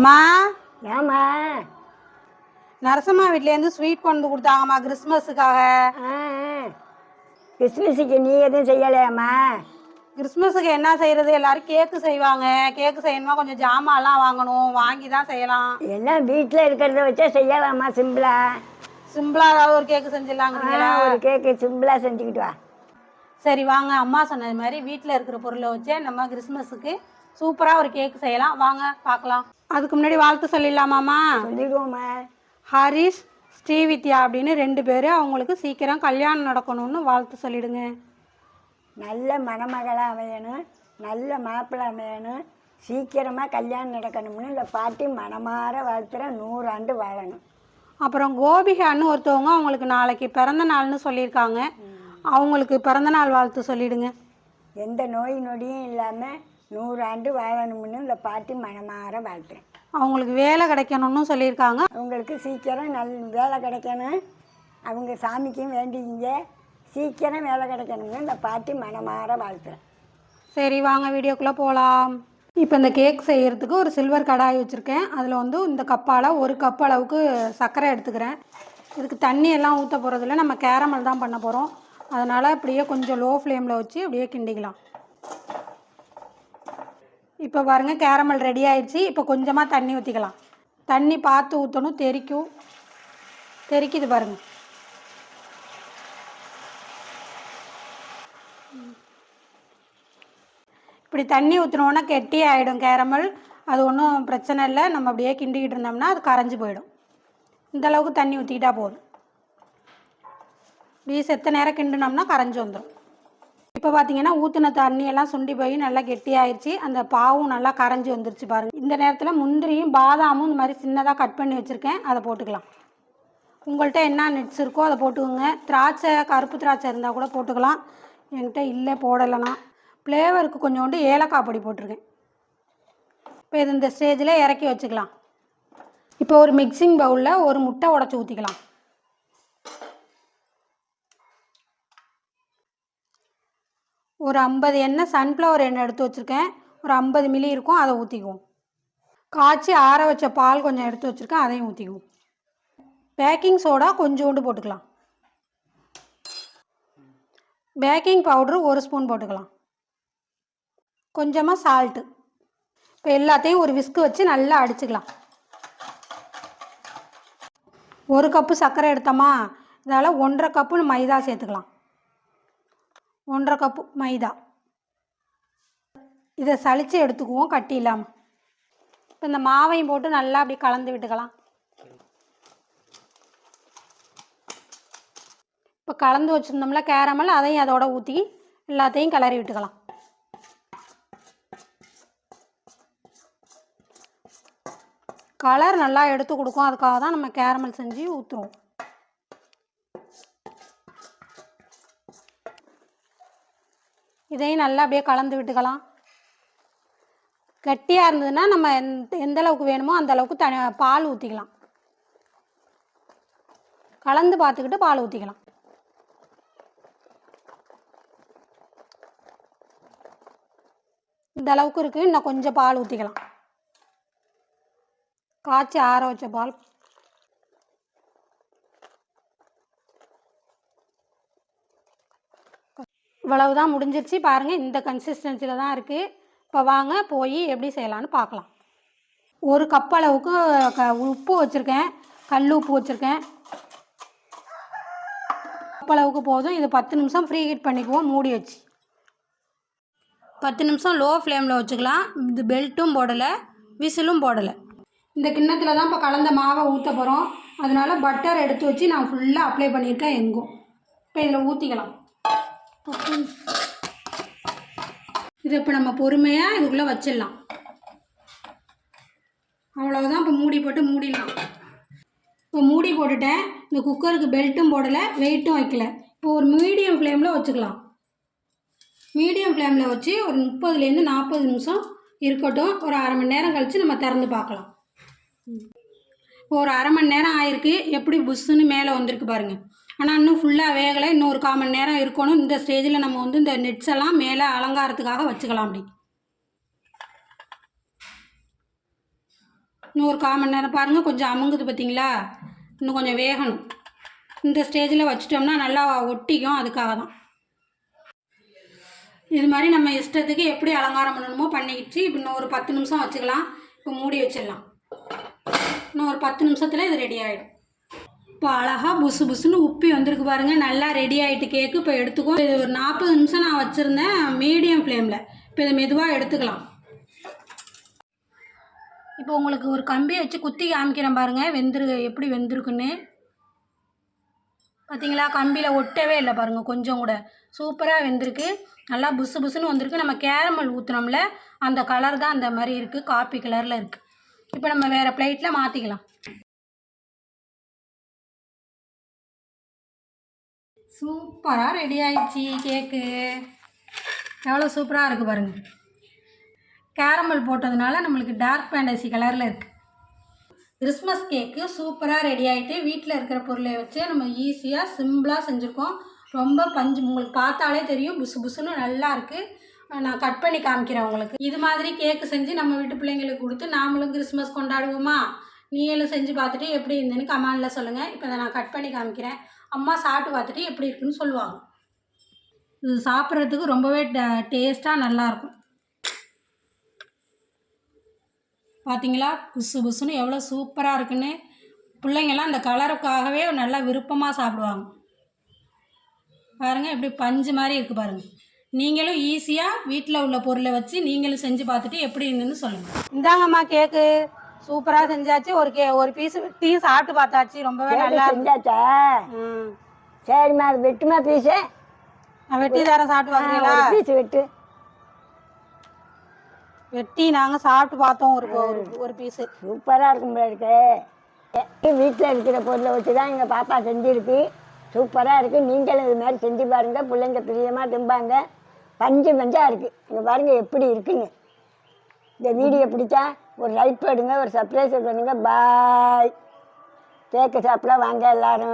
அம்மா ஏம்மா? நரசம்மா வீட்லேருந்து ஸ்வீட் கொண்டு கொடுத்தாங்கம்மா கிறிஸ்மஸுக்காக. கிறிஸ்மஸுக்கு நீ எதுவும் செய்யலையாம்மா? கிறிஸ்மஸுக்கு என்ன செய்யறது? எல்லாரும் கேக்கு செய்வாங்க. கேக்கு செய்யணுமா? கொஞ்சம் ஜாமான்லாம் வாங்கணும். வாங்கி தான் செய்யலாம். எல்லாம் வீட்டில் இருக்கிறத வச்சா செய்யலாமா சிம்பிளா? சிம்பிளா ஏதாவது ஒரு கேக்கு செஞ்சிடலாங்கிறீங்களா? ஒரு கேக்கு சிம்பிளாக செஞ்சுக்கிட்டு வா. சரி வாங்க. அம்மா சொன்னது மாதிரி வீட்டில் இருக்கிற பொருளை வச்சே நம்ம கிறிஸ்மஸுக்கு சூப்பராக ஒரு கேக் செய்யலாம். வாங்க பார்க்கலாம். அதுக்கு முன்னாடி வாழ்த்து சொல்லிடலாமாம்மா? சொல்லிடுவோம்மா. ஹரிஷ் ஸ்ரீவித்யா அப்படின்னு ரெண்டு பேர் அவங்களுக்கு சீக்கிரம் கல்யாணம் நடக்கணும்னு வாழ்த்து சொல்லிடுங்க. நல்ல மணமகளாக அமையணும் நல்ல மாப்பிள்ளை அமையணும் சீக்கிரமாக கல்யாணம் நடக்கணும்னு இந்த பாட்டி மனமாற வாழ்த்துற நூறாண்டு வாழணும். அப்புறம் கோபிகான்னு ஒருத்தவங்க அவங்களுக்கு நாளைக்கு பிறந்த நாள்னு சொல்லியிருக்காங்க. அவங்களுக்கு பிறந்த நாள் வாழ்த்து சொல்லிடுங்க. எந்த நோய் நொடியும் இல்லாமல் நூறாண்டு வாழணும்னு இந்த பாட்டி மனமாற வாழ்த்துறேன். அவங்களுக்கு வேலை கிடைக்கணும்னு சொல்லியிருக்காங்க. அவங்களுக்கு சீக்கிரம் நல் வேலை கிடைக்கணும். அவங்க சாமிக்கும் வேண்டிக்கிங்க சீக்கிரம் வேலை கிடைக்கணும்னு இந்த பாட்டி மனமாற வாழ்த்துறேன். சரி வாங்க வீடியோக்குள்ளே போகலாம் இப்போ இந்த கேக் செய்யறதுக்கு ஒரு சில்வர் கடாய் வச்சுருக்கேன். அதில் வந்து இந்த கப்பால் ஒரு கப் அளவுக்கு சர்க்கரை எடுத்துக்கிறேன். இதுக்கு தண்ணி எல்லாம் ஊற்ற போகிறதில்ல நம்ம கேரமல் தான் பண்ண போகிறோம் அதனால் அப்படியே கொஞ்சம் லோ ஃப்ளேமில் வச்சு அப்படியே கிண்டிக்கலாம். இப்போ பாருங்கள் கேரமல் ரெடி ஆயிடுச்சு. இப்போ கொஞ்சமாக தண்ணி ஊற்றிக்கலாம் தண்ணி பார்த்து ஊற்றணும் தெறிக்கும் தெறிக்குது பாருங்கள் இப்படி தண்ணி ஊற்றினோன்னா கெட்டி ஆகிடும் கேரமல் அது ஒன்றும் பிரச்சனை இல்லை. நம்ம அப்படியே கிண்டிக்கிட்டு இருந்தோம்னா அது கரைஞ்சி போயிடும். இந்த அளவுக்கு தண்ணி ஊற்றிக்கிட்டா போதும். இப்படியே செத்த நேரம் கிண்டினோம்னா கரைஞ்சி வந்துடும் இப்போ பார்த்தீங்கன்னா ஊற்றின தண்ணியெல்லாம் சுண்டி போய் நல்லா கெட்டியாயிருச்சு. அந்த பாவும் நல்லா கரைஞ்சி வந்துருச்சு பாருங்கள் இந்த நேரத்தில் முந்திரியும் பாதாமும் இந்த மாதிரி சின்னதாக கட் பண்ணி வச்சுருக்கேன். அதை போட்டுக்கலாம். உங்கள்கிட்ட என்ன நெட்ஸ் இருக்கோ அதை போட்டுக்கோங்க. திராட்சை கருப்பு திராட்சை இருந்தால் கூட போட்டுக்கலாம். என்கிட்ட இல்லை போடலைனா ஃப்ளேவருக்கு கொஞ்சோண்டு ஏலக்காய் பொடி போட்டிருக்கேன். இப்போ இது இந்த ஸ்டேஜில் இறக்கி வச்சுக்கலாம். இப்போ ஒரு மிக்சிங் பவுலில் ஒரு முட்டை உடச்சி ஊற்றிக்கலாம் ஒரு ஐம்பது எண்ணெய் சன்ஃப்ளவர் எண்ணெய் எடுத்து வச்சுருக்கேன். ஒரு ஐம்பது மில்லி இருக்கும் அதை ஊற்றிக்குவோம் காய்ச்சி ஆற வச்ச பால் கொஞ்சம் எடுத்து வச்சுருக்கேன் அதையும் ஊற்றிக்குவோம் பேக்கிங் சோடா கொஞ்சோண்டு போட்டுக்கலாம். பேக்கிங் பவுட்ரு ஒரு ஸ்பூன் போட்டுக்கலாம். கொஞ்சமாக சால்ட்டு இப்போ எல்லாத்தையும் ஒரு விஸ்கு வச்சு நல்லா அடிச்சுக்கலாம். ஒரு கப்பு சர்க்கரை எடுத்தோமா? இதால் ஒன்றரை கப்பு மைதா சேர்த்துக்கலாம். ஒன்றரை கப்பு மைதா. இதை சலித்து எடுத்துக்குவோம் கட்டி இல்லாமல் இப்போ இந்த மாவையும் போட்டு நல்லா அப்படி கலந்து விட்டுக்கலாம். இப்போ கலந்து வச்சுருந்தோம்ல கேரமல் அதையும் அதோட ஊற்றி எல்லாத்தையும் கிளறி விட்டுக்கலாம். கலர் நல்லா எடுத்து கொடுக்கும். அதுக்காக தான் நம்ம கேரமல் செஞ்சு ஊற்றுவோம் இதையும் நல்லா அப்படியே கலந்து விட்டுக்கலாம். கட்டியாக இருந்ததுன்னா நம்ம எந்த எந்த அளவுக்கு வேணுமோ அந்த அளவுக்கு த பால் ஊற்றிக்கலாம் கலந்து பார்த்துக்கிட்டு பால் ஊற்றிக்கலாம் இந்த அளவுக்கு இருக்குது இன்னும் கொஞ்சம் பால் ஊற்றிக்கலாம் காய்ச்சி ஆற வச்ச பால். இவ்வளவு தான் முடிஞ்சிருச்சு. பாருங்கள் இந்த கன்சிஸ்டன்சியில் தான் இருக்குது இப்போ வாங்க போய் எப்படி செய்யலான்னு பார்க்கலாம். ஒரு கப் அளவுக்கு க உப்பு வச்சுருக்கேன். கல் உப்பு வச்சுருக்கேன். கப் அளவுக்கு போதும். இது பத்து நிமிஷம் ஃப்ரீ ஹீட் பண்ணிக்குவோம். மூடி வச்சு. பத்து நிமிஷம் லோ ஃப்ளேமில் வச்சுக்கலாம். இது பெல்ட்டும் போடலை விசிலும் போடலை. இந்த கிண்ணத்தில் தான் இப்போ கலந்த மாவை ஊற்ற போகிறோம் அதனால் பட்டர் எடுத்து வச்சு நான் ஃபுல்லாக அப்ளை பண்ணியிருக்கேன் எங்கும். இப்போ இதில் ஊற்றிக்கலாம் இது இப்போ நம்ம பொறுமையாக இதுக்குள்ளே வச்சிடலாம். அவ்வளோதான் இப்போ மூடி போட்டு மூடிடலாம். இப்போ மூடி போட்டுட்டேன். இந்த குக்கருக்கு பெல்ட்டும் போடலை வெயிட்டும் வைக்கல. இப்போ ஒரு மீடியம் ஃப்ளேமில் வச்சுக்கலாம். மீடியம் ஃப்ளேமில் வச்சு ஒரு முப்பதுலேருந்து நாற்பது நிமிஷம் இருக்கட்டும். ஒரு அரை மணி நேரம் கழித்து நம்ம திறந்து பார்க்கலாம். இப்போ ஒரு அரை மணி நேரம் ஆயிருக்கு. எப்படி புஷ்ஷுன்னு மேலே வந்திருக்கு பாருங்கள் ஆனால் இன்னும் ஃபுல்லாக வேகலை. இன்னும் ஒரு கால் மணி நேரம் இருக்கணும். இந்த ஸ்டேஜில் நம்ம வந்து இந்த நெட்ஸ் எல்லாம் மேலே அலங்காரத்துக்காக வச்சுக்கலாம் அப்படி. இன்னும் ஒரு கால் மணி நேரம் பாருங்கள் கொஞ்சம் அமுங்குது பார்த்தீங்களா இன்னும் கொஞ்சம் வேகணும். இந்த ஸ்டேஜில் வச்சிட்டோம்னா நல்லா ஒட்டிக்கும். அதுக்காக தான். இது மாதிரி நம்ம இஷ்டத்துக்கு எப்படி அலங்காரம் பண்ணணுமோ பண்ணிக்கிச்சு இப்போ இன்னும் ஒரு பத்து நிமிஷம் வச்சுக்கலாம். இப்போ மூடி வச்சிடலாம். இன்னும் ஒரு பத்து நிமிஷத்தில் இது ரெடி ஆகிடும் இப்போ அழகாக புசு புசுன்னு உப்பி வந்திருக்கு பாருங்கள் நல்லா ரெடி ஆகிட்டு கேக்கு இப்போ எடுத்துக்கோ. இது ஒரு நாற்பது நிமிஷம் நான் வச்சுருந்தேன் மீடியம் ஃப்ளேமில் இப்போ இதை மெதுவாக எடுத்துக்கலாம். இப்போ உங்களுக்கு ஒரு கம்பியை வச்சு குத்தி காமிக்கிறேன் பாருங்கள் வெந்திரு எப்படி வெந்திருக்குன்னு. பார்த்தீங்களா கம்பியில் ஒட்டவே இல்லை பாருங்கள் கொஞ்சம் கூட. சூப்பராக வெந்திருக்கு. நல்லா புசு புசுன்னு வந்திருக்கு. நம்ம கேரமல் ஊற்றுனோம்ல அந்த கலர் தான் அந்த மாதிரி இருக்குது காப்பி கலரில் இருக்குது இப்போ நம்ம வேறு பிளேட்டில் மாற்றிக்கலாம் சூப்பராக ரெடி ஆயிடுச்சு கேக்கு எவ்வளோ சூப்பராக இருக்குது பாருங்கள் கேரமல் போட்டதுனால நம்மளுக்கு டார்க் ஃபேண்டசி கலரில் இருக்குது கிறிஸ்மஸ் கேக்கு சூப்பராக ரெடி ஆகிட்டு வீட்டில் இருக்கிற பொருளை வச்சு நம்ம ஈஸியாக சிம்பிளாக செஞ்சுருக்கோம். ரொம்ப பஞ்சு உங்களுக்கு பார்த்தாலே தெரியும் புசு புசுன்னு நல்லா இருக்குது நான் கட் பண்ணி காமிக்கிறேன் உங்களுக்கு. இது மாதிரி கேக்கு செஞ்சு நம்ம வீட்டு பிள்ளைங்களுக்கு கொடுத்து நாமளும் கிறிஸ்மஸ் கொண்டாடுவோமா? நீங்களும் செஞ்சு பார்த்துட்டு எப்படி இருந்துன்னு கமெண்டில் சொல்லுங்கள் இப்போ அதை நான் கட் பண்ணி காமிக்கிறேன். அம்மா சாப்பிட்டு பார்த்துட்டு எப்படி இருக்குன்னு சொல்லுவாங்க. இது சாப்பிட்றதுக்கு ரொம்பவே டேஸ்ட்டாக நல்லாயிருக்கும். பார்த்தீங்களா? புசு புசுன்னு எவ்வளோ சூப்பராக இருக்குன்னு. பிள்ளைங்கள்லாம் அந்த கலருக்காகவே நல்லா விருப்பமாக சாப்பிடுவாங்க. பாருங்கள் இப்படி பஞ்சு மாதிரி இருக்குது பாருங்கள் நீங்களும் ஈஸியாக வீட்டில் உள்ள பொருளை வச்சு நீங்களும் செஞ்சு பார்த்துட்டு எப்படி இருந்துன்னு சொல்லுங்கள் இந்தாங்கம்மா கேக்கு. சூப்பராக செஞ்சாச்சு. ஒரு கே ஒரு பீஸ் வெட்டி சாப்பிட்டு பார்த்தாச்சு. ரொம்பவே நல்லா செஞ்சாச்சா? ம். சரிம்மா அது வெட்டுமா பீஸு நான் வெட்டி தரேன் சாப்பிட்டு பார்க்குறீங்களா? பீஸ் வெட்டு. வெட்டி நாங்கள் சாப்பிட்டு பார்த்தோம் ஒரு ஒரு ஒரு பீஸு சூப்பராக இருக்கும் போல இருக்கு. வீட்டில் இருக்கிற பொருளை வச்சு தான் எங்கள் பாப்பா செஞ்சுருக்கு. சூப்பராக இருக்குது நீங்களும் இது மாதிரி செஞ்சு பாருங்கள் பிள்ளைங்க பிரியமாக திம்பாங்க. பஞ்சு பஞ்சாக இருக்குது இங்கே பாருங்கள் எப்படி இருக்குன்னு. இந்த வீடியோ பிடிச்சா ஒரு லைக் பண்ணுங்க ஒரு சர்ப்ரைஸ் பண்ணுங்க. பாய். கேக்கு சாப்பிட வாங்க எல்லாரும்.